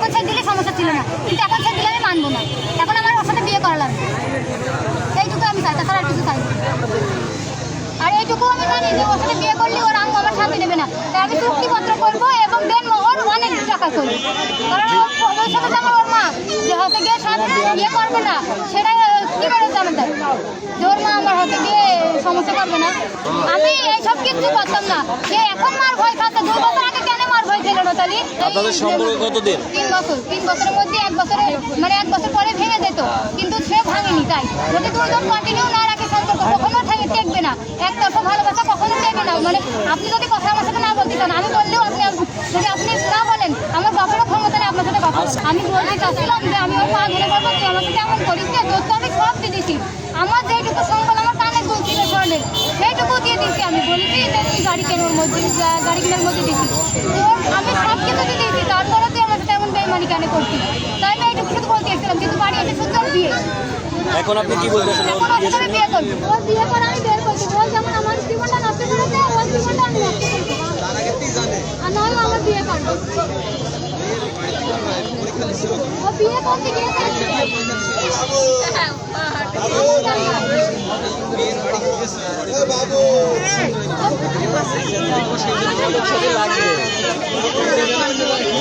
তখন ছেড়ে দিলে সমস্যা ছিল না। কিন্তু এখন ছেড়ে দিলে আমি মানবো না। এখন আমার ওর সাথে বিয়ে করা লাগবে এইটুকু আমি চাই, তাছাড়া আর কিছু চাই আর এইটুকু আমি জানি যে ওর সাথে বিয়ে করলে ওর আঙ্গ আমার শান্তি দেবে না। তাই আমি চুক্তিপত্র করব এবং দেন মোহর অনেক টাকা করব কারণ ওর ভবিষ্যতে যেমন ওর মা। যে হতে গিয়ে সাথে বিয়ে করবে না, সেটাই কি করে জানা যায় যে ওর মা আমার হাতে গিয়ে সমস্যা করবে না। আমি এইসব কিছু করতাম না। সে এখন মার ভয় খাচ্ছে, দু বছর আগে কেন মার আপনাদের সম্পর্ক কতদিন? তিন বছর তিন বছরের মধ্যে এক বছরে মানে এক বছর পরে ভেঙে যেত কিন্তু সে ভাঙেনি তাই যদি দুজন কন্টিনিউ না রাখে সম্পর্ক কখনো ঠেকে টেকবে না একতরফা ভালোবাসা কখনো টেকে না মানে আপনি যদি কথা আমার সাথে না বলতে চান আমি বললেও আপনি যদি আপনি না বলেন আমার বাপেরও ক্ষমতা নেই আপনার সাথে কথা। আমি বলতে চাচ্ছিলাম যে আমি ওর পা ধরে বলব তুই আমাকে কেমন করিস রে? তোর তো আমি সব দিয়ে দিছি আমার যেটুকু সম্বল আমার কানে দুল ছিল স্বর্ণের সেইটুকু দিয়ে দিচ্ছি আমি বলেছি যে তুই গাড়ি কেনার মধ্যে গা- মধ্যে তোর আমি সব কিছু দিয়ে দিয়েছি তারপরে তুই আমার সাথে এমন বেইমানি কেন করছিস তাই আমি এইটুকু শুধু বলতে এসেছিলাম কিন্তু বাড়ি এসে শুধু ওর বিয়ে। এখন আপনি কি বলতেছেন এখন আমি বিয়ে করব ওর বিয়ে করে আমি বের করছি। ওর যেমন আমার জীবনটা নষ্ট করেছে ওর জীবনটা আমি নষ্ট করব আর নয় ও আমার বিয়ে করবে। ও বিয়ে করতে গিয়েছে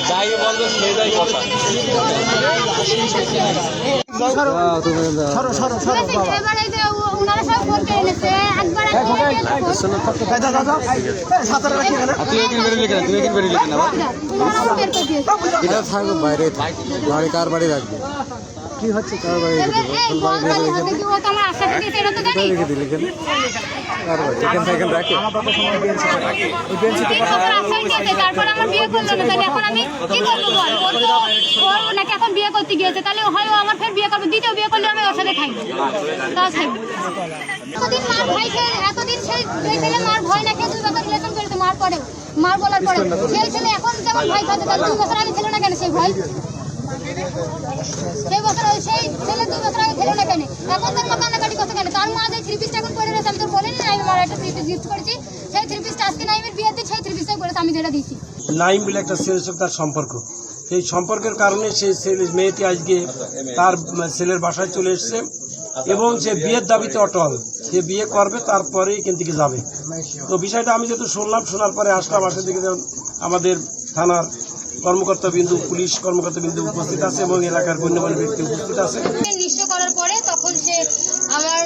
যাই বলবে সে যাই কথা এটা থাকবে বাইরে বাড়ি কার বাড়ি রাখবে কি হচ্ছে কার বাড়ি রেখে দিলে কার বাড়ি? এখান থেকে রাখে। তারপর আমার বিয়ে করল না। তাহলে এখন আমি কি করব বল? ওর নাকি এখন বিয়ে করতে গিয়েছে? তাহলে হয় ও আমার ফের বিয়ে করবে। দ্বিতীয় বিয়ে করলে আমি ওর সাথে থাকব। তা থাকব। এতদিন মার ভয় এতদিন সেই ছেলে মার ভয় না খেয়ে দুই বছর রিলেশন করেছে মার পরেও। মার বলার পরে সেই ছেলে এখন যেমন ভয় খাচ্ছে তাহলে দুই বছর আগে ছিল না কেন সেই ভয়? সেই বছর সেই ছেলে বছর আগে না কেন? এখন তার মা করতে কেন? তার মা যে থ্রি পিসটা এখন পরে রয়েছে, আমি তো বলিনি আমি মার একটা থ্রি পিস গিফট করেছি। সেই থ্রি পিসটা আজকে নাইমের সেই থ্রি পিসটাই করেছে আমি যেটা দিয়েছি। নাইম বলে একটা ছেলের সঙ্গে তার সম্পর্ক। সেই সম্পর্কের কারণে ছেলে, মেয়েটি আজকে তার ছেলের বাসায় চলে এসেছে এবং সে বিয়ের দাবিতে অটল। সে বিয়ে করবে, তারপরেই কিন্তু থেকে যাবে। তো বিষয়টা আমি যেহেতু শুনলাম, শোনার পরে আসলাম, আসার দিকে আমাদের থানার কর্মকর্তা বিন্দু পুলিশ কর্মকর্তা বিন্দু উপস্থিত আছে এবং এলাকার গণ্যমান্য ব্যক্তি উপস্থিত আছে। নিশ্চয় করার পরে তখন সে আমার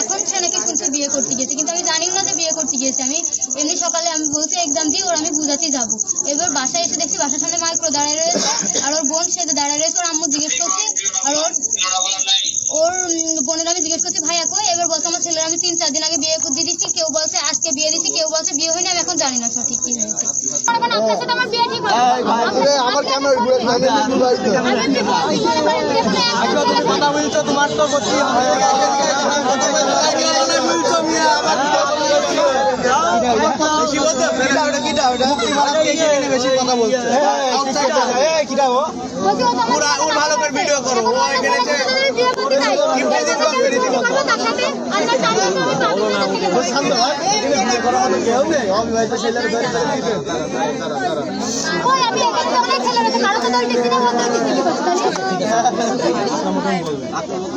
এখন সে নাকি শুনছে বিয়ে করতে গিয়েছে, কিন্তু আমি জানিও না যে বিয়ে করতে গিয়েছে। আমি এমনি সকালে আমি বলছি এক্সাম দিয়ে ওর আমি বুঝাতে যাব। এবার বাসায় এসে দেখছি বাসার সামনে মাইক্রো দাঁড়িয়ে রয়েছে, আর ওর বোন সে দাঁড়িয়ে রয়েছে, ওর আম্মু জিজ্ঞেস করছে, আর ওর ওর বোনের আমি জিজ্ঞেস করছি, ভাইয়া কই? এবার বলছে, আমার ছেলের আমি তিন চার দিন আগে বিয়ে দিয়ে দিচ্ছি কেউ বলছে, আজকে বিয়ে দিচ্ছি কেউ বলছে বিয়ে হয়নি জানি না সঠিক কি হয়েছে। এখন আপনার সাথে আমার ক্যামেরা ঘুরে কথা বলছো তোমার তো করছি বেশি কথা বলছে? বলছি ও তো আমার ভালো করে ভিডিও করো ও চাই করব তার সাথে আর আমার টাইম আমি